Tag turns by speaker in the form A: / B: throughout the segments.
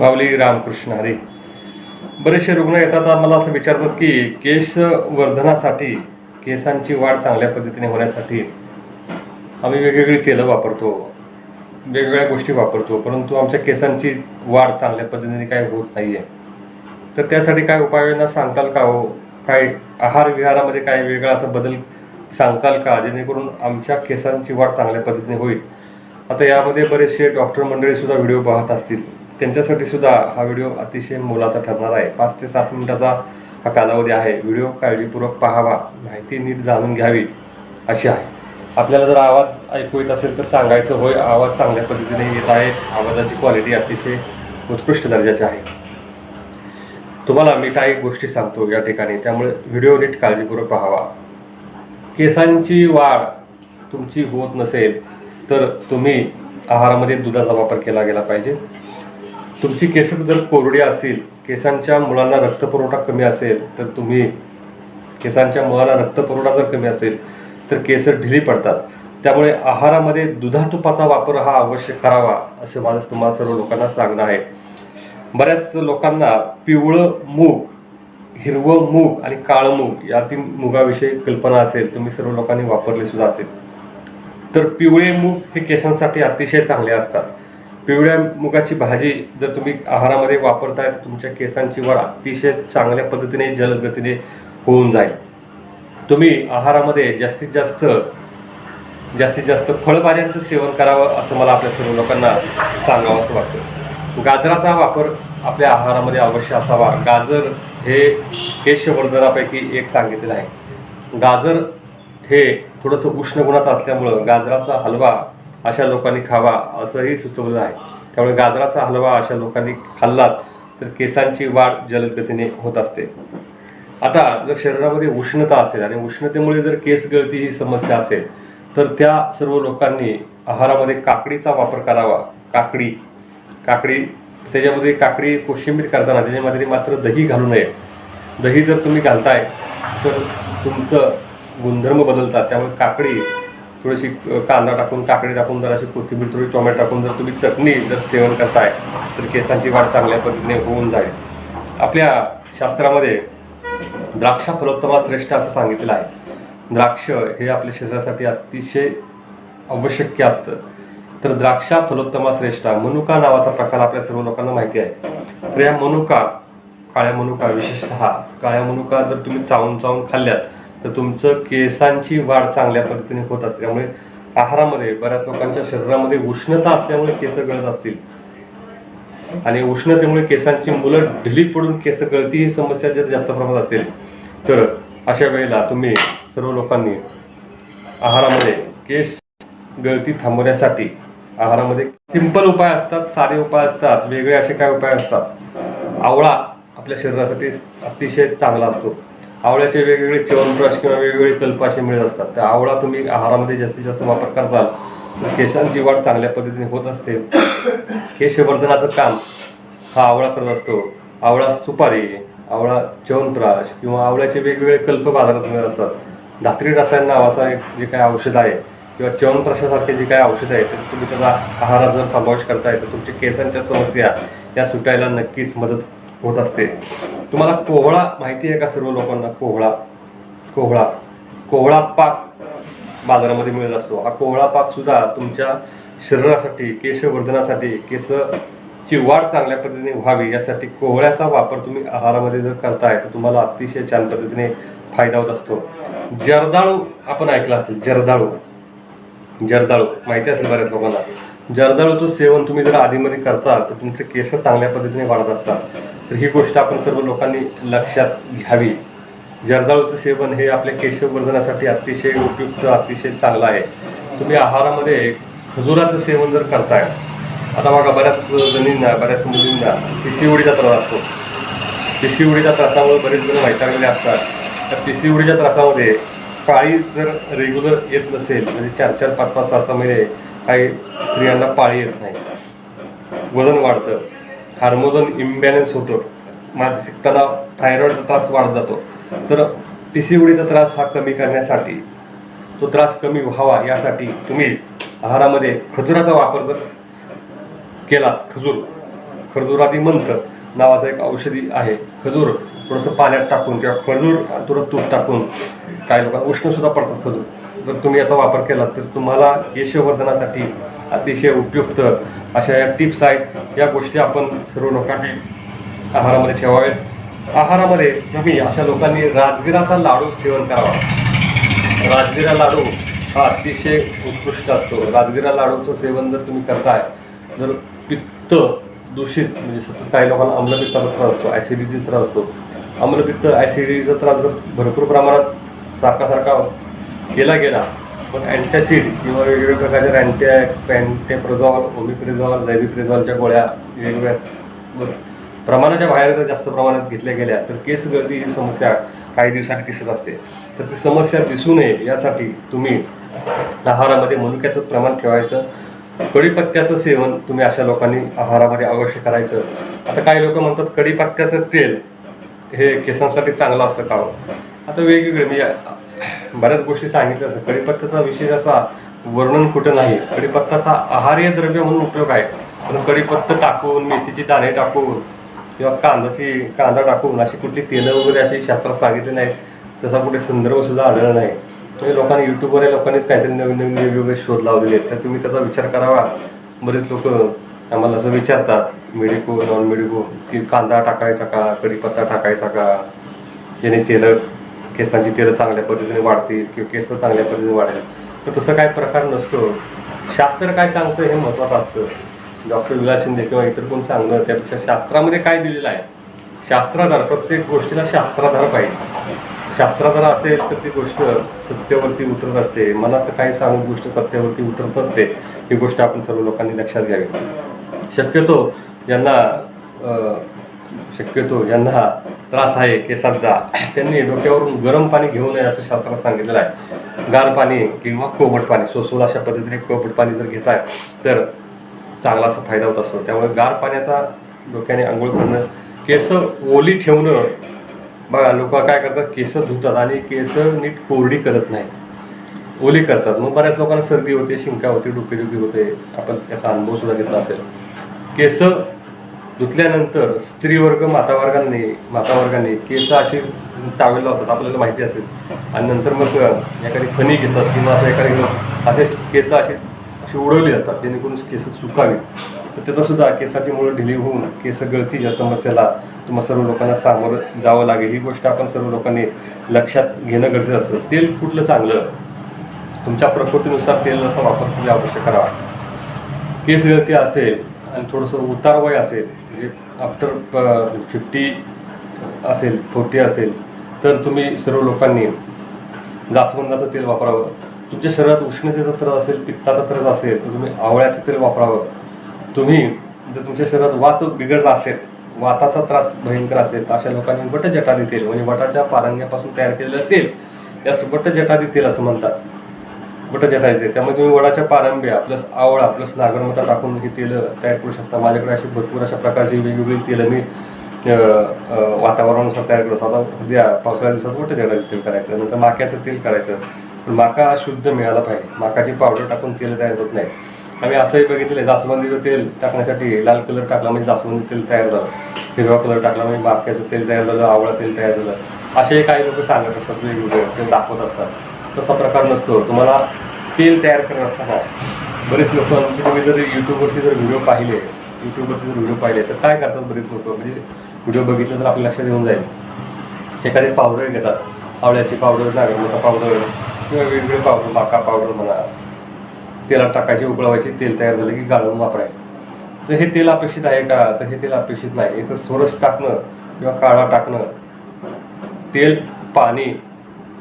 A: माऊली रामकृष्ण हरी. बरेचसे रुग्ण येतात आम्हाला असं विचारतात की केस वर्धनासाठी केसांची वाढ चांगल्या पद्धतीने होण्यासाठी आम्ही वेगवेगळी तेलं वापरतो वेगवेगळ्या गोष्टी वापरतो परंतु आमच्या केसांची वाढ चांगल्या पद्धतीने काय होत नाही आहे तर त्यासाठी काय उपाययोजना सांगताल का हो? काय आहार विहारामध्ये काय वेगळा असा बदल सांगताल का जेणेकरून आमच्या केसांची वाढ चांगल्या पद्धतीने होईल? आता यामध्ये बरेचसे डॉक्टर मंडळीसुद्धा व्हिडिओ पाहत असतील. त्यांच्यासाठी सुद्धा हा व्हिडिओ अतिशय मोलाचा ठरणार आहे. पाच ते सात मिनिटाचा हा कालावधी आहे. व्हिडिओ काळजीपूर्वक पाहावा. माहिती नीट जाणून घ्यावी अशी आहे. आपल्याला जर आवाज ऐकू येत असेल तर सांगायचं होय आवाज चांगल्या पद्धतीने येत आहे. आवाजाची क्वालिटी अतिशय उत्कृष्ट दर्जाची आहे. तुम्हाला मी काही गोष्टी सांगतो या ठिकाणी. त्यामुळे व्हिडिओ नीट काळजीपूर्वक पाहावा. केसांची वाढ तुमची होत नसेल तर तुम्ही आहारामध्ये दुधाचा वापर केला गेला पाहिजे. तुमची केस जर कोरडी असतील केसांच्या मुळांना रक्तपुरवठा कमी असेल तर तुम्ही केसांच्या मुळाला रक्तपुरवठा जर कमी असेल तर केस ढिली पडतात. त्यामुळे आहारामध्ये दुधातुपाचा वापर हा अवश्य करावा असं माझं तुम्हाला सर्व लोकांना सांगणं आहे. बऱ्याच लोकांना पिवळं मूग हिरवं मूग आणि काळं मूग या तीन मुगाविषयी कल्पना असेल तुम्ही सर्व लोकांनी वापरले सुद्धा असेल. तर पिवळे मूग हे केसांसाठी अतिशय चांगले असतात. पिवळ्या मुगाची भाजी जर तुम्ही आहारामध्ये वापरताय तर तुमच्या केसांची वाढ अतिशय चांगल्या पद्धतीने जलदगतीने होऊन जाईल. तुम्ही आहारामध्ये जास्तीत जास्त जास्तीत जास्त फळभाज्यांचं सेवन करावं असं मला आपल्या सर्व लोकांना सांगावं असं वाटतं. गाजराचा वापर आपल्या आहारामध्ये अवश्य असावा. गाजर हे केशवर्धनापैकी एक सांगितलेलं आहे. गाजर हे थोडंसं उष्ण गुणात असल्यामुळं गाजराचा हलवा अशा लोकांनी खावा असंही सुचवलं आहे. त्यामुळे गाजराचा हलवा अशा लोकांनी खाल्लात तर केसांची वाढ जलद गतीने होत असते. आता जर शरीरामध्ये उष्णता असेल आणि उष्णतेमुळे जर केस गळती ही समस्या असेल तर त्या सर्व लोकांनी आहारामध्ये काकडीचा वापर करावा. काकडी काकडी त्याच्यामध्ये काकडी कोशिंबीर करताना त्याच्यामध्ये मात्र दही घालू नये. दही जर तुम्ही घालताय तर तुमचं गुणधर्म बदलतात. त्यामुळे काकडी थोडीशी कांदा टाकून काकडी टाकून जर अशी कोथिंबीर थोडी टोमॅटो टाकून जर तुम्ही चटणी जर सेवन करताय तर केसांची वाढ चांगल्या पद्धतीने होऊन जाईल. आपल्या शास्त्रामध्ये द्राक्षा फलोत्तमा श्रेष्ठ असं सांगितलेलं आहे. द्राक्ष हे आपल्या शरीरासाठी अतिशय आवश्यक असतं. तर द्राक्षा फलोत्तमा श्रेष्ठा मनुका नावाचा प्रकार आपल्या सर्व लोकांना माहिती आहे. तर या मनुका काळ्या मनुका विशेषतः काळ्या मनुका जर तुम्ही चावून चावून खाल्ल्यात तर तुमचं केसांची वाढ चांगल्या पद्धतीने होत असते त्यामुळे आहारामध्ये बऱ्याच लोकांच्या शरीरामध्ये उष्णता असल्यामुळे केस गळत असतील. आणि उष्णतेमुळे केसांची मुलं ढिली पडून केस गळती ही समस्या जर जास्त प्रमाणात असेल तर अशा वेळेला तुम्ही सर्व लोकांनी आहारामध्ये केस गळती थांबवण्यासाठी आहारामध्ये सिंपल उपाय असतात साधे उपाय असतात वेगळे असे काय उपाय असतात? आवळा आपल्या शरीरासाठी अतिशय चांगला असतो. आवळ्याचे वेगवेगळे च्यवनप्राश किंवा वेगवेगळे कल्प असे मिळत असतात. त्या आवळा तुम्ही आहारामध्ये जास्तीत जास्त वापर करताल तर केसांची वाढ चांगल्या पद्धतीने होत असते. केशवर्धनाचं काम हा आवळा करत असतो. आवळा सुपारी आवळा च्यवनप्राश किंवा आवळ्याचे वेगवेगळे कल्प बाजारात मिळत असतात. धात्री रसायन नावाचा एक जे काही औषध आहे किंवा च्यवनप्राशासारखे जे काही औषध आहे ते तुम्ही त्याचा आहारात जर समावेश करताय तर तुमच्या केसांच्या समस्या या सुटायला नक्कीच मदत होत असते. तुम्हाला कोहळा माहिती आहे का सर्व लोकांना? कोहळा कोहळा कोहळा पाक बाजारामध्ये मिळत असतो. हा कोहळा पाक सुद्धा तुमच्या शरीरासाठी केशवर्धनासाठी केसची वाढ चांगल्या पद्धतीने व्हावी यासाठी कोहळ्याचा वापर तुम्ही आहारामध्ये जर करताय तर तुम्हाला अतिशय छान पद्धतीने फायदा होत असतो. जर्दाळू आपण ऐकलं असेल जर्दाळू. जर्दाळू. माहिती असेल बऱ्याच लोकांना. जर्दाळूचं सेवन तुम्ही जर आधीमध्ये करता तर तुमचे केस चांगल्या पद्धतीने वाढत असतात. तर ही गोष्ट आपण सर्व लोकांनी लक्षात घ्यावी. जर्दाळूचं सेवन हे आपल्या केशवर्धनासाठी अतिशय उपयुक्त अतिशय चांगलं आहे. तुम्ही आहारामध्ये खजुराचं सेवन जर करताय आता बघा बऱ्याच जणींना बऱ्याच मुलींना पिसीओडीचा त्रास असतो. पिसीओडीच्या त्रासामुळे बरेच जण वैतागलेले असतात. त्या पिसीओडीच्या त्रासामध्ये पाळी जर रेग्युलर येत नसेल म्हणजे चार चार पाच पाच तासामध्ये काही स्त्रियांना पाळी येत नाही. वजन वाढतं. हार्मोन इम्बॅलन्स होतो. मानसिक तणाव थायरॉईडचा त्रास वाढत जातो. तर पिसीओडीचा त्रास हा कमी करण्यासाठी तो त्रास कमी व्हावा यासाठी तुम्ही आहारामध्ये खजुराचा वापर जर केलात खजूर. खजुरादी मंत्र नावाचं एक औषधी आहे. खजूर थोडंसं पाण्यात टाकून किंवा खजूर थोडं तूप टाकून काही लोकांना उष्णसुद्धा पडतात खजूर. जर तुम्ही याचा वापर केला तर तुम्हाला यशवर्धनासाठी अतिशय उपयुक्त अशा या टिप्स आहेत. या गोष्टी आपण सर्व लोकांनी आहारामध्ये ठेवाव्यात. आहारामध्ये तुम्ही अशा लोकांनी राजगिराचा लाडू सेवन करावा. राजगिरा लाडू हा अतिशय उत्कृष्ट असतो. राजगिरा लाडूचं सेवन जर तुम्ही करताय जर पित्त दूषित म्हणजे सतत काही लोकांना आम्लपित्ताचा त्रास असतो ॲसिडिटीचा त्रास असतो. आम्लपित्त ॲसिडिटीचा त्रास जर भरपूर प्रमाणात सारखा सारखा केला गेला. पण अँटॅसिड किंवा वेगवेगळ्या प्रकारच्या अँटी पॅन्टेप्रोझॉल ओमिप्रेझॉल झॅबिप्रिझॉलच्या गोळ्या वेगवेगळ्या प्रमाणाच्या बाहेर जर जास्त प्रमाणात घेतल्या गेल्या तर केस गळती ही समस्या काही दिवसांनी दिसत असते. तर ती समस्या दिसू नये यासाठी तुम्ही आहारामध्ये मनुक्याचं प्रमाण ठेवायचं कढीपत्त्याचं सेवन तुम्ही अशा लोकांनी आहारामध्ये अवश्य करायचं. आता काही लोक म्हणतात कढीपत्त्याचं तेल हे केसांसाठी चांगलं असतं का हो? आता वेगवेगळे म्हणजे बऱ्याच गोष्टी सांगितल्या असं. कढीपत्त्याचा विशेष असा वर्णन कुठं नाही कढीपत्ताचा आहार्य द्रव्य म्हणून उपयोग आहे. पण कढीपत्ता टाकून मेथीची दाणे टाकून किंवा कांदाची कांदा टाकून अशी कुठली तेलं वगैरे अशी शास्त्रात सांगितले नाहीत. तसा कुठे संदर्भ सुद्धा आढळला नाही. म्हणजे लोकांनी युट्यूबवर या लोकांनीच काहीतरी नवीन नवीन वेगवेगळे शोध लावलेले आहेत. तर तुम्ही त्याचा विचार करावा. बरेच लोक आम्हाला असं विचारतात मेडिको नॉन मेडिको की कांदा टाकायचा का? कढीपत्ता टाकायचा का? याने तेलं केसांची तेलं चांगल्या पद्धतीने वाढतील किंवा केस चांगल्या पद्धतीने वाढेल. तर तसं काय प्रकार नसतो. शास्त्र काय सांगतं हे महत्त्वाचं असतं. डॉक्टर विलास शिंदे किंवा इतर कोण सांगणं त्यापेक्षा शास्त्रामध्ये काय दिलेलं आहे? शास्त्राधार प्रत्येक गोष्टीला शास्त्राधार पाहिजे. शास्त्राधार असेल तर ती गोष्ट सत्यावरती उतरत असते. मनाचं काही सांगून गोष्ट सत्यावरती उतरत असते. ही गोष्ट आपण सर्व लोकांनी लक्षात घ्यावी. शक्यतो यांना शक्यतो यांना त्रास आहे केसांचा. त्यांनी डोक्यावरून गरम पाणी घेऊ नये असं शास्त्रात सांगितलेलं आहे. गार पाणी किंवा कोमट पाणी सोसूल अशा पद्धतीने कोमट पाणी जर आहे तर चांगला असा फायदा होत असतो. त्यामुळे गार पाण्याचा डोक्याने आंघोळ करणं केस ओली ठेवणं बघा लोक काय करतात केस धुतात आणि केस नीट कोरडी करत नाहीत. ओली करतात. मग बऱ्याच लोकांना सर्दी होते शिंका होते डोकेदुखी होते. आपण त्याचा अनुभव सुद्धा घेतला असेल. केस धुतल्यानंतर स्त्रीवर्ग मातावर्गाने मातावर्गाने केस असे टावेल लावतात आपल्याला माहिती असेल. आणि नंतर मग एखादी फणी घेतात किंवा असं एखादी असे केस असे अशी उडवली जातात जेणेकरून केस सुकावी तर त्याचा सुद्धा केसाची मुळं ढिली होऊन केस गळती या समस्येला तुम्हा सर्व लोकांना सामोरं जावं लागेल. ही गोष्ट आपण सर्व लोकांनी लक्षात घेणं गरजेचं असतं. तेल कुठलं चांगलं? तुमच्या प्रकृतीनुसार तेलाचा वापर तुम्ही आवश्यक करावा. केस गळती असेल आणि थोडंसं उतारवय असेल म्हणजे आफ्टर फिफ्टी uh, असेल फोर्टी असेल तर तुम्ही सर्व लोकांनी जास्वंदाचं तेल वापरावं. तुमच्या शरीरात उष्णतेचा त्रास असेल पित्ताचा त्रास असेल तर तुम्ही आवळ्याचं तेल वापरावं. तुम्ही जर तुमच्या शरीरात वात बिघडला असेल वाताचा त्रास भयंकर असेल तर अशा लोकांनी बटजटादी तेल म्हणजे वटाच्या पारंग्यापासून तयार केलेलं तेल यास गट तेल असं म्हणतात. बटाट्या जटायचे त्यामध्ये तुम्ही वडाच्या पारंब्या प्लस आवळा प्लस नागरमता टाकून हे तेलं तयार करू शकता. माझ्याकडे अशी भरपूर अशा प्रकारची वेगवेगळी तेलं मी वातावरणानुसार तयार करतो. आता सध्या पावसाळ्या दिवसात मोठं तेल करायचं. नंतर माक्याचं तेल करायचं. पण माका हा शुद्ध मिळाला पाहिजे. माकाची पावडर टाकून तेल तयार होत नाही. आम्ही असंही बघितलं आहे जास्वंदीचं तेल टाकण्यासाठी लाल कलर टाकला म्हणजे जास्वंदी तेल तयार झालं. हिरवा कलर टाकला म्हणजे माक्याचं तेल तयार झालं आवळा तेल तयार झालं. असे काही लोक सांगत असतात वेगवेगळे ते दाखवत असतात. तसा प्रकार नसतो. तुम्हाला तेल तयार करत असताना बरेच लोक म्हणजे तुम्ही जर यूट्यूबवरती जर व्हिडिओ पाहिले यूट्यूबवरती जर व्हिडिओ पाहिले तर काय करतात बरेच लोक? म्हणजे व्हिडिओ बघितलं तर आपल्या लक्षात येऊन जाईल. एखादी पावडर घेतात. आवळ्याची पावडर नागरमोचा पावडर किंवा वेगवेगळे पावडर माका पावडर म्हणा. तेलात टाकायची उकळवायची तेल तयार झालं की गाळून वापरायचं. तर हे तेल अपेक्षित आहे का? तर हे तेल अपेक्षित नाही. तर सोरस टाकणं किंवा काळा टाकणं तेल पाणी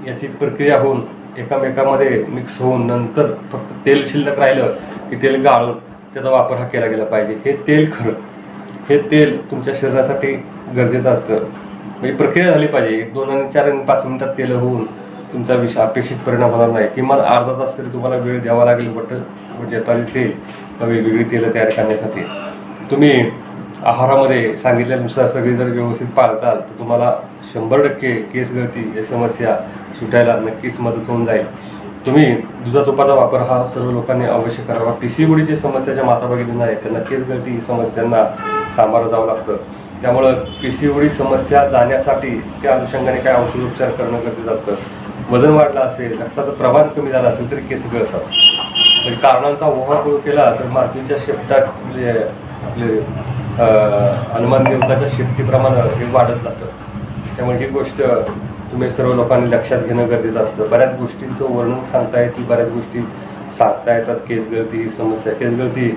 A: याची प्रक्रिया होऊन एकामेकामध्ये मिक्स होऊन नंतर फक्त तेल शिल्लक राहिलं की तेल गाळून त्याचा वापर हा केला गेला पाहिजे. हे तेल खरं. हे तेल तुमच्या शरीरासाठी गरजेचं असतं. म्हणजे प्रक्रिया झाली पाहिजे. एक दोन आणि चार आणि पाच मिनिटात तेल होऊन तुमचा विष अपेक्षित परिणाम होणार नाही. किमान अर्धा तास तरी तुम्हाला वेळ द्यावा लागेल. बट म्हणजे आता तेल वेगवेगळी तेलं तयार करण्यासाठी. तुम्ही आहारामध्ये सांगितल्यानुसार सगळी जर व्यवस्थित पाळताल तर तुम्हाला शंभर टक्के केस गळती या समस्या सुटायला नक्कीच मदत होऊन जाईल. तुम्ही दुधा तुपाचा वापर हा सर्व लोकांनी अवश्य करावा. पी सी ओडीची समस्या ज्या माता भगिनींना आहे त्यांना केस गळती ही समस्यांना सामोरं जावं लागतं. त्यामुळं पी सी ओडी समस्या जाण्यासाठी त्या अनुषंगाने काय औषधोपचार करणं गरजेचं असतं. वजन वाढलं असेल रक्ताचं प्रमाण कमी झालं असेल तरी केस गळतात. कारणांचा ओहापोह केला तर मातीच्या शेपटात आपले अं, हनुमान देवताच्या हे वाढत जातं. त्यामुळे ही गोष्ट तुम्ही सर्व लोकांनी लक्षात घेणं गरजेचं असतं. बऱ्याच गोष्टींचं वर्णन सांगता येतील बऱ्याच गोष्टी सांगता येतात. केस गळती समस्या केस गळती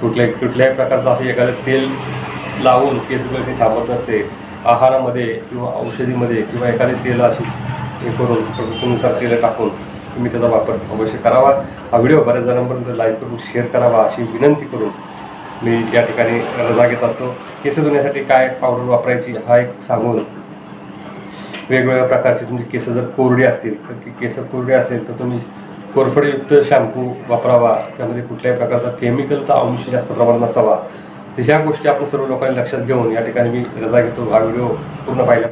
A: कुठल्याही कुठल्याही प्रकारचं असं एखादं तेल लावून केस गळती थांबत असते. आहारामध्ये किंवा औषधीमध्ये किंवा एखादी तेल अशी हे करून प्रकृतीनुसार तेल टाकून तुम्ही त्याचा वापर अवश्य करावा. हा व्हिडिओ बऱ्याच जणांपर्यंत लाईक करून शेअर करावा अशी विनंती करून मी या ठिकाणी रजा घेत असतो. केस धुण्यासाठी काय पावडर वापरायची हा एक सांगून वेगवेगळ्या प्रकारची तुमची केस जर कोरडी असतील तर की केस कोरडी असेल तर तुम्ही कोरफडयुक्त शॅम्पू वापरावा. त्यामध्ये कुठल्याही प्रकारचा केमिकलचा अंश जास्त प्रमाणात नसावा. तर ह्या गोष्टी आपण सर्व लोकांनी लक्षात घेऊन या ठिकाणी मी रजा घेतो. हा व्हिडिओ पूर्ण पाहिला